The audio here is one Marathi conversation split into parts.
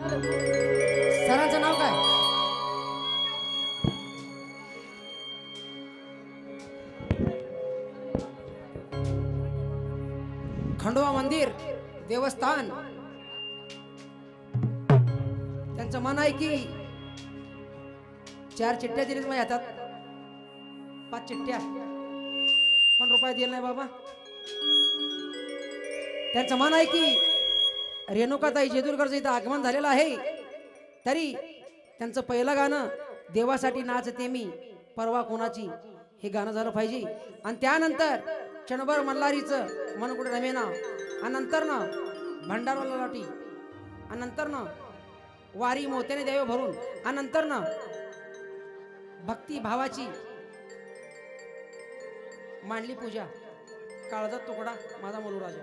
सरांचं नाव काय? खंडोबा मंदिर देवस्थान. त्यांचं मन आहे की चार चिठ्ठ्या दिलीत माझ्या हातात. पाच चिठ्ठ्या. पण रुपया दिले नाही बाबा. त्यांचं मन आहे की रेणुकाताई जेदुरकरचं इथं आगमन झालेलं आहे. तरी त्यांचं पहिलं गाणं देवासाठी नाचते मी परवा कोणाची हे गाणं झालं पाहिजे. आणि त्यानंतर क्षणभर मल्हारीचं मन कुठे रमेना आणि नंतर ना भंडारवाला लाटी आणि नंतर ना वारी मोत्याने द्यावे भरून. आणि नंतर ना भक्ती भावाची मांडली पूजा. काळजात तुकडा माझा मुलू राजा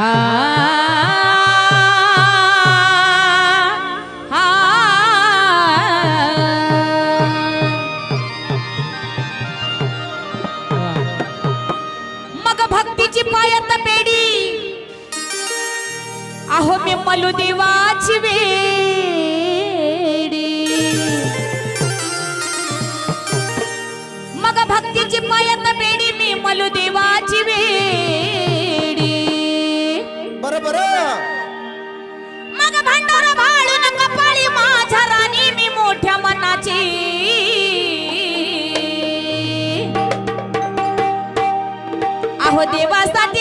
मग भक्तीची पायत पेडी. अहो मी मलू देवाची वेडी. मग भक्तीची पायत पेडी मी मलू देवा मोठ्या आहो देवासाठी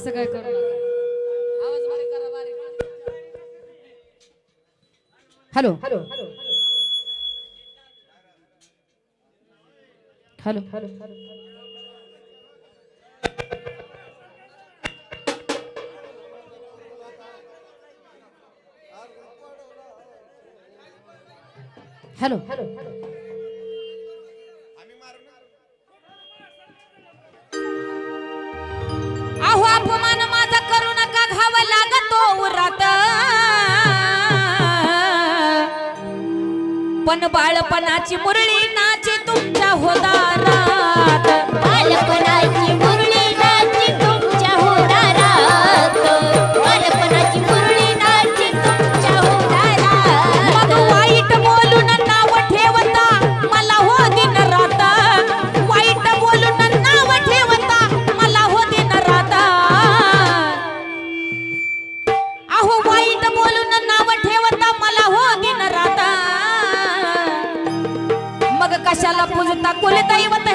असं काय करू hello hello. Hello. Hello. Hello. Hello. Hello. पण बाळपणाची मुरळी नाचे तुमच्या होदारा ಪೂಜುತ್ತಾ ಕುಲಿತ ಇವತ್ತ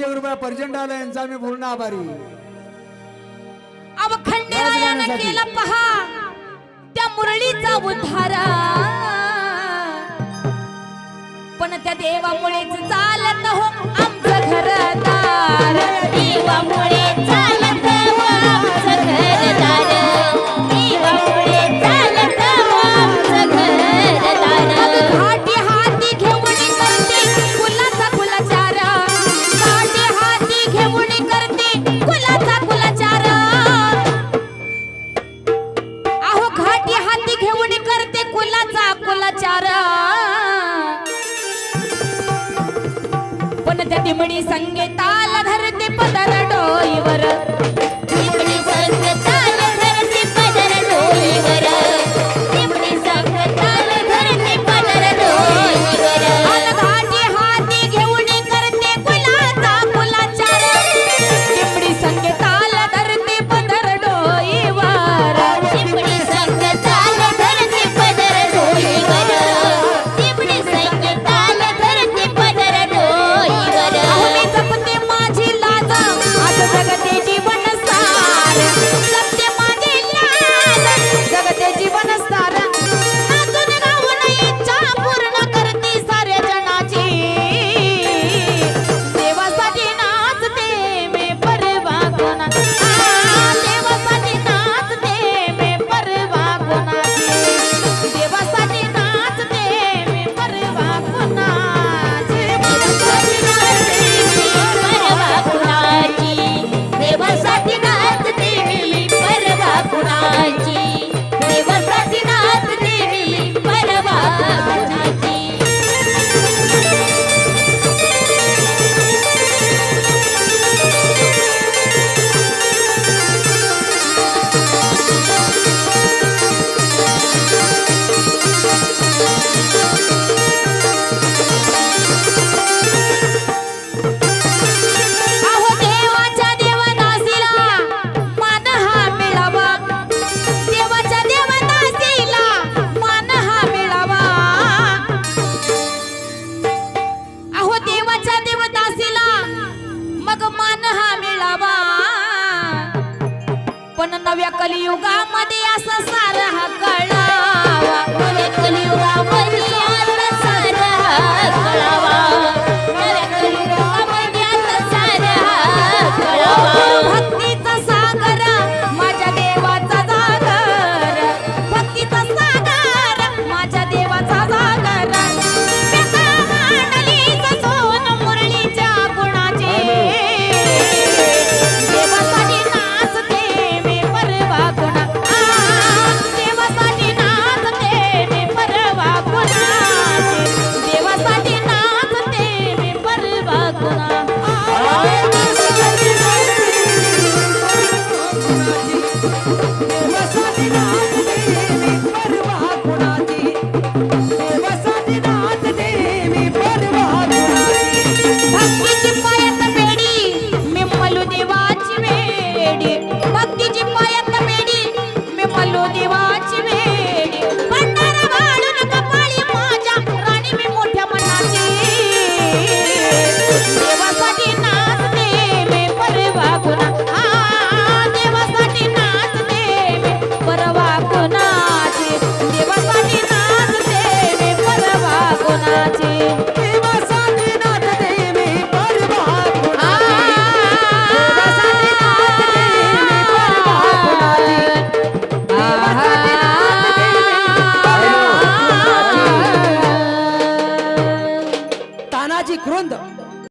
पाचशे रुपया पर्जंट आला यांचा मी पूर्ण आभारी. केला पहा. त्या मुरळीचा उद्धारा. पण त्या देवामुळेच चालत हो आमचं घरदार देवामुळेच